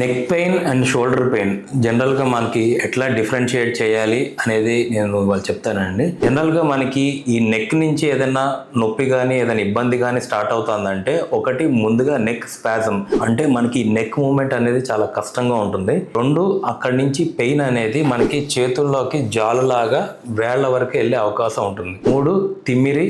Neck pain and shoulder pain జనరల్గా మనకి ఎట్లా డిఫరెన్షియేట్ చేయాలి అనేది నేను వాళ్ళు చెప్తానండి. జనరల్గా మనకి ఈ నెక్ నుంచి ఏదైనా నొప్పి కానీ ఏదైనా ఇబ్బంది కానీ స్టార్ట్ అవుతుందంటే ఒకటి ముందుగా నెక్ స్పాజం అంటే మనకి నెక్ మూమెంట్ అనేది చాలా కష్టంగా ఉంటుంది. రెండు అక్కడి నుంచి పెయిన్ అనేది మనకి చేతుల్లోకి జాలులాగా వేళ్ళ వరకు వెళ్ళే అవకాశం ఉంటుంది. మూడు తిమ్మిరి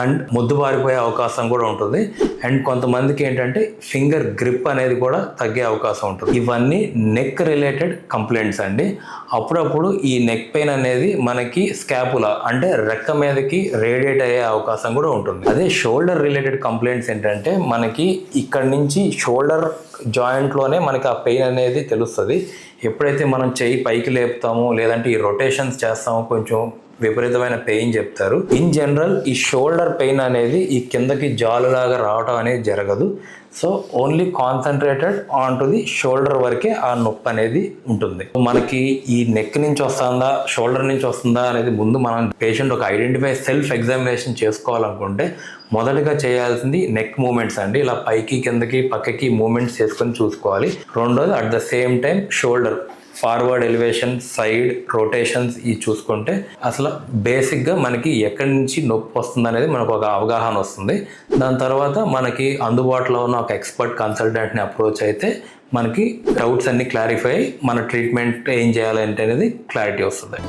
అండ్ ముద్దుబారిపోయే అవకాశం కూడా ఉంటుంది. అండ్ కొంతమందికి ఏంటంటే ఫింగర్ గ్రిప్ అనేది కూడా తగ్గే అవకాశం ఉంటుంది. ఇవన్నీ నెక్ రిలేటెడ్ కంప్లైంట్స్ అండి. అప్పుడప్పుడు ఈ నెక్ పెయిన్ అనేది మనకి స్కాపులా అంటే రెక్క మీదకి రేడియేట్ అయ్యే అవకాశం కూడా ఉంటుంది. అదే షోల్డర్ రిలేటెడ్ కంప్లైంట్స్ ఏంటంటే మనకి ఇక్కడ నుంచి షోల్డర్ జాయింట్లోనే మనకి ఆ పెయిన్ అనేది తెలుస్తుంది. ఎప్పుడైతే మనం చెయ్యి పైకి లేపుతామో లేదంటే ఈ రొటేషన్స్ చేస్తామో కొంచెం విపరీతమైన పెయిన్ చెప్తారు. ఇన్ జనరల్ ఈ షోల్డర్ పెయిన్ అనేది ఈ కిందకి జాలులాగా రావడం అనేది జరగదు. So only concentrated on to the shoulder వరకే ఆ నొప్పి అనేది ఉంటుంది. మనకి ఈ నెక్ నుంచి వస్తుందా షోల్డర్ నుంచి వస్తుందా అనేది ముందు మనం పేషెంట్ ఒక ఐడెంటిఫై సెల్ఫ్ ఎగ్జామినేషన్ చేసుకోవాలనుకుంటే మొదటగా చేయాల్సింది నెక్ మూమెంట్స్ అండి. ఇలా పైకి కిందకి పక్కకి మూమెంట్స్ చేసుకొని చూసుకోవాలి. రెండోది at the same time shoulder forward elevation side rotations ఇవి చూసుకుంటే అసలు బేసిక్గా మనకి ఎక్కడి నుంచి నొప్పి వస్తుంది అనేది మనకు ఒక అవగాహన వస్తుంది. దాని తర్వాత మనకి అందుబాటులో ఉన్న ఒక ఎక్స్పర్ట్ కన్సల్టెంట్ని అప్రోచ్ అయితే మనకి డౌట్స్ అన్ని క్లారిఫై మన ట్రీట్మెంట్ ఏం చేయాలంటే అనేది క్లారిటీ వస్తుంది.